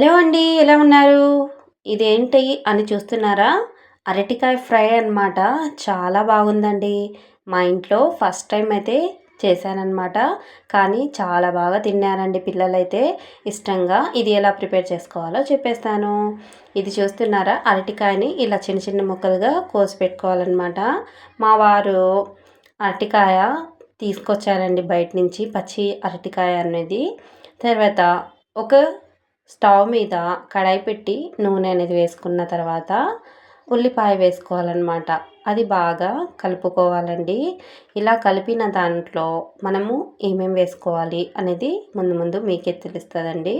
Hello అండి ఎలా ఉన్నారు? ఇదేంటి అని చూస్తున్నారా? అరటికాయ ఫ్రై అనమాట చాలా బాగుందండి. మా ఇంట్లో ఫస్ట్ టైం అయితే చేశానన్నమాట. కానీ చాలా బాగా తిన్నారండి పిల్లలైతే. ఇష్టంగా ఇది ఎలా ప్రిపేర్ చేసుకోవాలో చెప్పేస్తాను. ఇది చూస్తున్నారా? అరటికాయని ఇలా చిన్న చిన్న ముక్కలుగా కోసి పెట్టుకోవాలన్నమాట. మా వారు అరటికాయ తీసుకొచ్చారండి బయట నుంచి పచ్చి అరటికాయ అనేది. తర్వాత ఒక స్టవ్ మీద కడాయి పెట్టి నూనె అనేది వేసుకున్న తర్వాత ఉల్లిపాయ వేసుకోవాలన్నమాట. అది బాగా కలుపుకోవాలండి. ఇలా కలిపిన దాంట్లో మనము ఏమేమి వేసుకోవాలి అనేది ముందు ముందు మీకే తెలుస్తుందండి.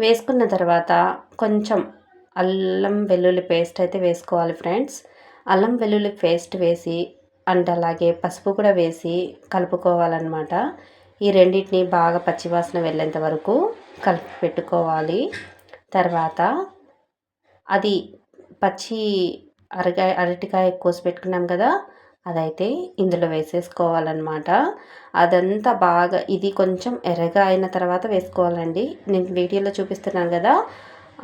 వేసుకున్న తర్వాత కొంచెం అల్లం వెల్లుల్లి పేస్ట్ అయితే వేసుకోవాలి ఫ్రెండ్స్. అల్లం వెల్లుల్లి పేస్ట్ వేసి అండ్ అలాగే పసుపు కూడా వేసి కలుపుకోవాలన్నమాట. ఈ రెండింటిని బాగా పచ్చివాసన వెళ్ళేంత వరకు కలిపి పెట్టుకోవాలి. తర్వాత అది పచ్చి అరకాయ అరటికాయ కోసి పెట్టుకున్నాం కదా అదైతే ఇందులో వేసేసుకోవాలన్నమాట. అదంతా బాగా ఇది కొంచెం ఎర్రగా అయిన తర్వాత వేసుకోవాలండి. నేను వీడియోలో చూపిస్తున్నాను కదా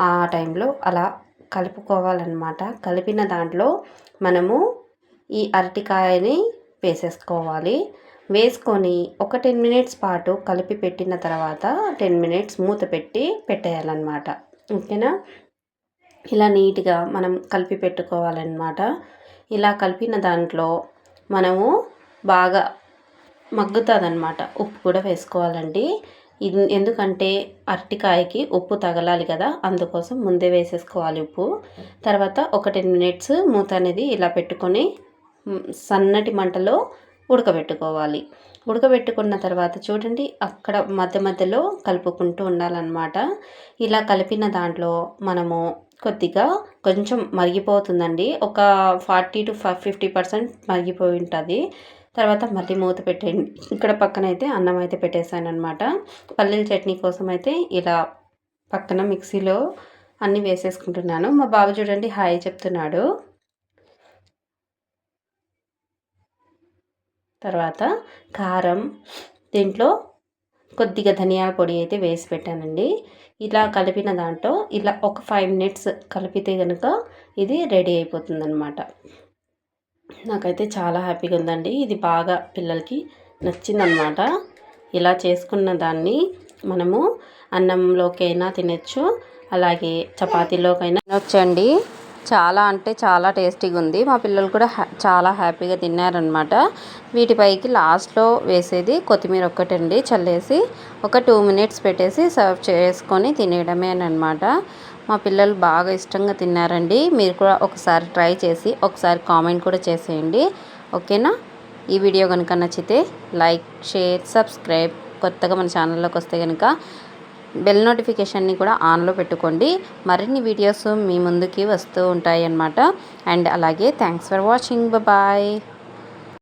ఆ టైంలో అలా కలుపుకోవాలన్నమాట. కలిపిన దాంట్లో మనము ఈ అరటికాయని వేసేసుకోవాలి. వేసుకొని ఒక టెన్ మినిట్స్ పాటు కలిపి పెట్టిన తర్వాత టెన్ మినిట్స్ మూత పెట్టి పెట్టేయాలన్నమాట. ఓకేనా? ఇలా నీట్గా మనం కలిపి పెట్టుకోవాలన్నమాట. ఇలా కలిపిన దాంట్లో మనము బాగా మగ్గుతుందన్నమాట. ఉప్పు కూడా వేసుకోవాలండి. ఇది ఎందుకంటే అరటికాయకి ఉప్పు తగలాలి కదా అందుకోసం ముందే వేసేసుకోవాలి ఉప్పు. తర్వాత ఒక టెన్ మినిట్స్ మూత అనేది ఇలా పెట్టుకొని సన్నటి మంటలో ఉడకబెట్టుకోవాలి. ఉడకబెట్టుకున్న తర్వాత చూడండి అక్కడ మధ్య మధ్యలో కలుపుకుంటూ ఉండాలన్నమాట. ఇలా కలిపిన దాంట్లో మనము కొద్దిగా కొంచెం మరిగిపోతుందండి. ఒక ఫార్టీ టు ఫిఫ్టీ పర్సెంట్ మరిగిపోయి ఉంటుంది. తర్వాత మళ్ళీ మూత పెట్టేయండి. ఇక్కడ పక్కన అయితే అన్నం అయితే పెట్టేశాను అనమాట పల్లీల చట్నీ కోసం అయితే ఇలా పక్కన మిక్సీలో అన్నీ వేసేసుకుంటున్నాను. మా బాబు చూడండి హాయ్ చెప్తున్నాడు. తర్వాత కారం దీంట్లో కొద్దిగా ధనియాల పొడి అయితే వేసి పెట్టానండి. ఇలా కలిపిన దాంట్లో ఇలా ఒక ఫైవ్ మినిట్స్ కలిపితే కనుక ఇది రెడీ అయిపోతుంది అనమాట నాకైతే చాలా హ్యాపీగా ఉందండి. ఇది బాగా పిల్లలకి నచ్చిందనమాట ఇలా చేసుకున్న దాన్ని మనము అన్నంలోకైనా తినచ్చు. అలాగే చపాతీలోకైనా తినొచ్చండి. చాలా అంటే చాలా టేస్టీగా ఉంది. మా పిల్లలు కూడా చాలా హ్యాపీగా తిన్నారనమాట వీటిపైకి లాస్ట్లో వేసేది కొత్తిమీర ఒక్కటండి. చల్లేసి ఒక టూ మినిట్స్ పెట్టేసి సర్వ్ చేసుకొని తినేయడమే అనమాట మా పిల్లలు బాగా ఇష్టంగా తిన్నారండి. మీరు కూడా ఒకసారి ట్రై చేసి ఒకసారి కామెంట్ కూడా చేసేయండి. ఓకేనా? ఈ వీడియో కనుక నచ్చితే లైక్ షేర్ సబ్స్క్రైబ్ కొత్తగా మన ఛానల్లోకి వస్తే కనుక బెల్ నోటిఫికేషన్ని కూడా ఆన్లో పెట్టుకోండి. మరిన్ని వీడియోస్ మీ ముందుకి వస్తూ ఉంటాయి అన్నమాట అండ్ అలాగే థ్యాంక్స్ ఫర్ వాచింగ్ బాయ్